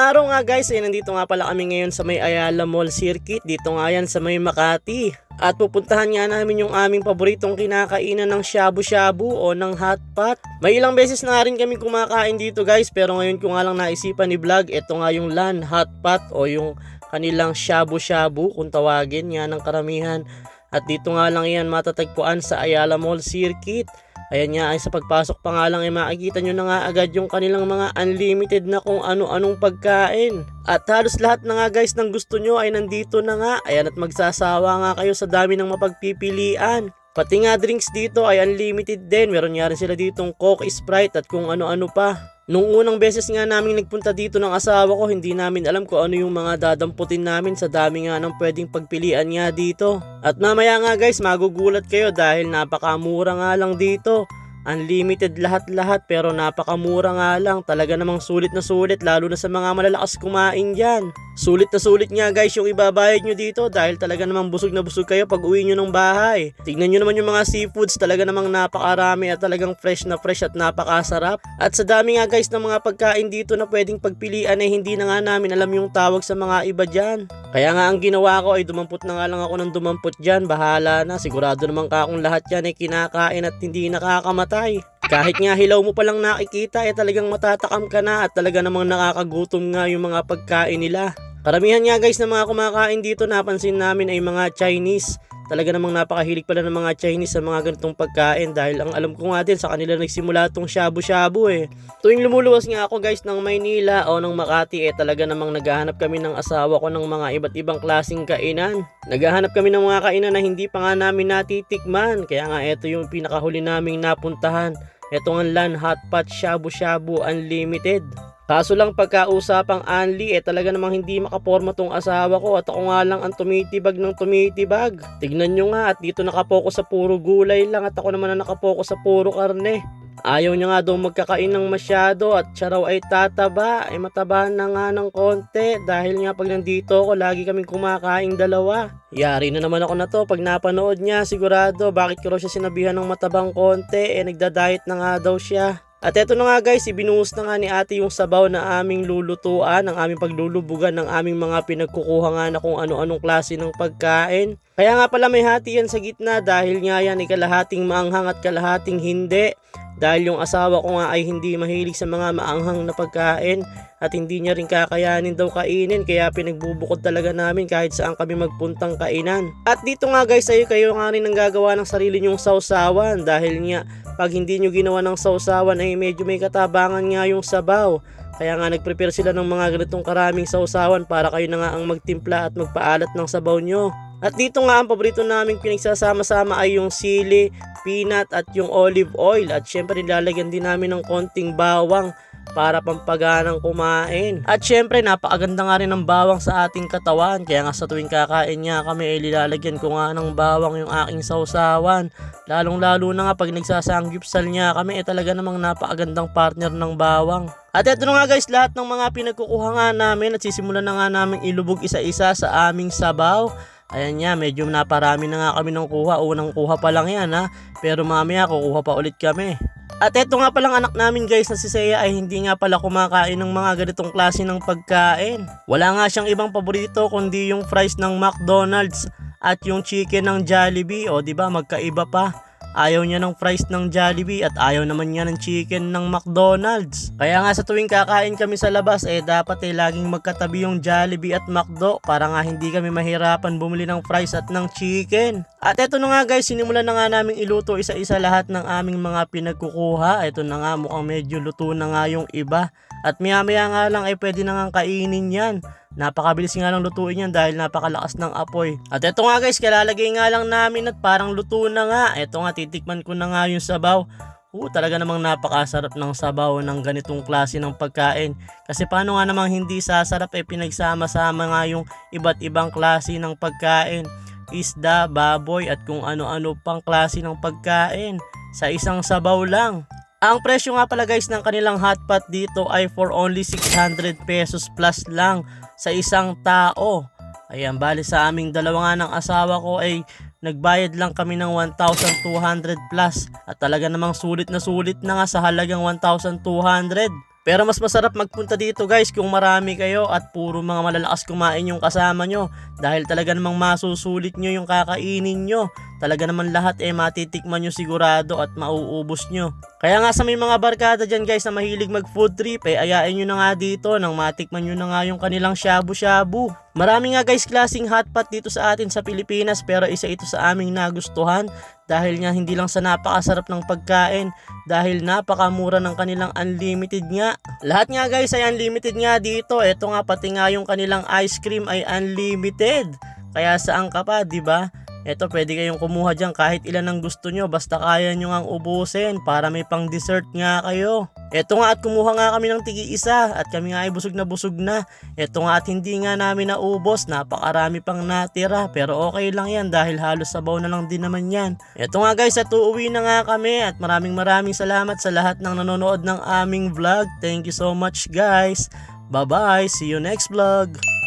araw nga guys, ay nandito nga pala kami ngayon sa may Ayala Mall Circuit. Dito nga yan sa may Makati. At pupuntahan nga namin yung aming paboritong kinakainan ng shabu-shabu o ng hot pot. May ilang beses na rin kami kumakain dito guys, pero ngayon ko nga lang naisipan ni vlog, ito nga yung LAN hot pot o yung kanilang shabu-shabu kung tawagin nga ng karamihan. At dito nga lang yan matatagpuan sa Ayala Mall Circuit. Ayan nga ay sa pagpasok pa nga lang ay makikita nyo na nga agad yung kanilang mga unlimited na kung ano-anong pagkain. At halos lahat na nga guys ng gusto nyo ay nandito na nga. Ayan at magsasawa nga kayo sa dami ng mapagpipilian. Pati nga drinks dito ay unlimited din. Meron nga rin sila ditong Coke, Sprite at kung ano-ano pa. Nung unang beses nga namin nagpunta dito ng asawa ko, hindi namin alam kung ano yung mga dadamputin namin sa dami nga ng pwedeng pagpilian nga dito. At mamaya nga guys, magugulat kayo dahil napakamura nga lang dito. Unlimited lahat-lahat pero napakamura nga lang. Talaga namang sulit na sulit lalo na sa mga malalakas kumain dyan. Sulit na sulit nga guys yung ibabayad nyo dito dahil talaga namang busog na busog kayo pag uwi nyo ng bahay. Tignan nyo naman yung mga seafoods talaga namang napakarami at talagang fresh na fresh at napakasarap. At sa dami nga guys ng mga pagkain dito na pwedeng pagpilian ay hindi na nga namin alam yung tawag sa mga iba dyan. Kaya nga ang ginawa ko ay dumampot na nga lang ako ng dumampot dyan. Bahala na. Sigurado naman ka kung lahat yan ay kinakain at hindi nakakamatay. Kahit nga hilaw mo palang nakikita ay talagang matatakam ka na at talaga namang nakakagutom nga yung mga pagkain nila. Karamihan nga guys na mga kumakain dito napansin namin ay mga Chinese. Talaga namang napakahilig pala ng mga Chinese sa mga ganitong pagkain dahil ang alam ko nga din sa kanila nagsimula tong shabu-shabu eh. Tuwing lumuluwas nga ako guys ng Maynila o ng Makati eh talaga namang naghahanap kami ng asawa ko ng mga iba't ibang klasing kainan. Naghahanap kami ng mga kainan na hindi pa nga namin natitikman kaya nga ito yung pinakahuli naming napuntahan. Ito ang LAN Hotpot Shabu Shabu Unlimited. Kaso lang pagkausapang Anli eh talaga namang hindi makaporma tong asawa ko at ako nga lang ang tumitibag ng tumitibag. Tignan nyo nga at dito nakapokus sa puro gulay lang at ako naman ang nakapokus sa puro karne. Ayaw niya nga daw magkakain ng masyado at siya raw ay tataba, ay mataba na nga ng konti dahil nga pag nandito ako lagi kaming kumakain dalawa. Yari na naman ako na to pag napanood niya sigurado bakit ko raw siya sinabihan ng matabang konti eh nagda-diet na nga daw siya. At eto na nga guys, ibinuhos na nga ni ate yung sabaw na aming lulutuan, ang aming paglulubugan ng aming mga pinagkukuha nga na kung ano-anong klase ng pagkain. Kaya nga pala may hati yan sa gitna dahil nga yan ay kalahating maanghang at kalahating hindi. Dahil yung asawa ko nga ay hindi mahilig sa mga maanghang na pagkain at hindi niya rin kakayanin daw kainin kaya pinagbubukod talaga namin kahit saan kami magpuntang kainan. At dito nga guys ay kayo nga rin ang gagawa ng sarili nyong sausawan dahil nga pag hindi nyo ginawa ng sausawan ay medyo may katabangan nga yung sabaw. Kaya nga nagprepare sila ng mga ganitong karaming sausawan para kayo na nga ang magtimpla at magpaalat ng sabaw nyo. At dito nga ang paborito naming pinagsasama-sama ay yung sili, peanut at yung olive oil. At syempre nilalagyan din namin ng konting bawang para pampaganang kumain. At syempre napakaganda nga rin ng bawang sa ating katawan. Kaya nga sa tuwing kakain niya kami ay lilalagyan ko nga ng bawang yung aking sausawan. Lalong lalo na nga pag nagsasangyupsal niya kami eh talaga namang napakagandang partner ng bawang. At eto na nga guys, lahat ng mga pinagkukuha nga namin at sisimulan na nga namin ilubog isa-isa sa aming sabaw. Ayan nga, medyo naparami na nga kami ng kuha. Unang kuha pa lang yan ha. Pero mamaya kukuha pa ulit kami. At eto nga palang anak namin guys na si Seiya ay hindi nga pala kumakain ng mga ganitong klase ng pagkain. Wala nga siyang ibang paborito kundi yung fries ng McDonald's at yung chicken ng Jollibee. O di ba magkaiba pa. Ayaw niya ng fries ng Jollibee at ayaw naman niya ng chicken ng McDonald's. Kaya nga sa tuwing kakain kami sa labas eh dapat eh laging magkatabi yung Jollibee at McDo para nga hindi kami mahirapan bumili ng fries at ng chicken. At eto na nga guys, sinimulan na nga namin iluto isa-isa lahat ng aming mga pinagkukuha. Ito na nga mukhang medyo luto na nga yung iba. At maya maya nga lang ay pwede na nga kainin yan. Napakabilis nga lang lutuin yan dahil napakalakas ng apoy. At eto nga guys, kalalagay nga lang namin at parang luto na nga. Eto nga, titikman ko na nga yung sabaw. Oo, talaga namang napakasarap ng sabaw ng ganitong klase ng pagkain. Kasi paano nga namang hindi sasarap eh pinagsama-sama nga yung iba't ibang klase ng pagkain. Isda, baboy at kung ano-ano pang klase ng pagkain sa isang sabaw lang. Ang presyo nga pala guys ng kanilang hotpot dito ay for only 600 pesos plus lang sa isang tao. Ayan, bali sa aming dalawa nga ng asawa ko ay nagbayad lang kami ng 1,200 plus at talaga namang sulit na sulit na nga sa halagang 1,200. Pero mas masarap magpunta dito guys kung marami kayo at puro mga malalakas kumain yung kasama nyo dahil talaga namang masusulit nyo yung kakainin nyo. Talaga naman lahat eh matitikman nyo sigurado at mauubos nyo. Kaya nga sa may mga barkada dyan guys na mahilig mag food trip eh ayain nyo na nga dito nang matikman nyo na nga yung kanilang shabu-shabu. Marami nga guys klaseng hotpot dito sa atin sa Pilipinas pero isa ito sa aming nagustuhan dahil nga hindi lang sa napakasarap ng pagkain dahil napakamura ng kanilang unlimited nga. Lahat nga guys ay unlimited nga dito. Ito nga pati nga yung kanilang ice cream ay unlimited. Kaya saan ka pa, di ba? Ito pwede kayong kumuha dyan kahit ilan ang gusto nyo basta kaya nyo ngang ubusin para may pang dessert nga kayo. Ito nga at kumuha nga kami ng tigi isa at kami nga ay busog na busog na. Ito nga at hindi nga namin naubos, napakarami pang natira pero okay lang yan dahil halos sabaw na lang din naman yan. Ito nga guys at uuwi na nga kami at maraming maraming salamat sa lahat ng nanonood ng aming vlog. Thank you so much guys. Bye bye, see you next vlog.